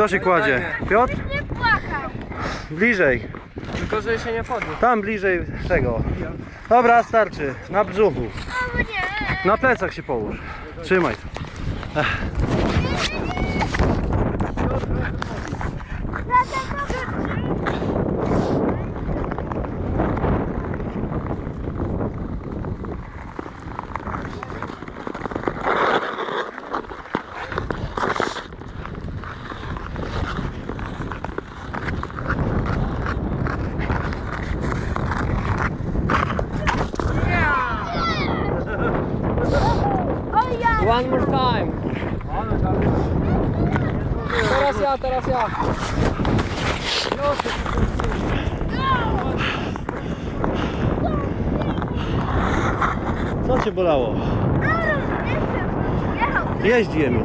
Kto się kładzie? Piotr? Bliżej. Tylko, że się nie podniósł. Tam bliżej tego. Dobra, starczy. Na brzuchu. Na plecach się połóż. Trzymaj. O One more time. Teraz ja, teraz ja. Co cię bolało? Jechał. Jeździ Emil.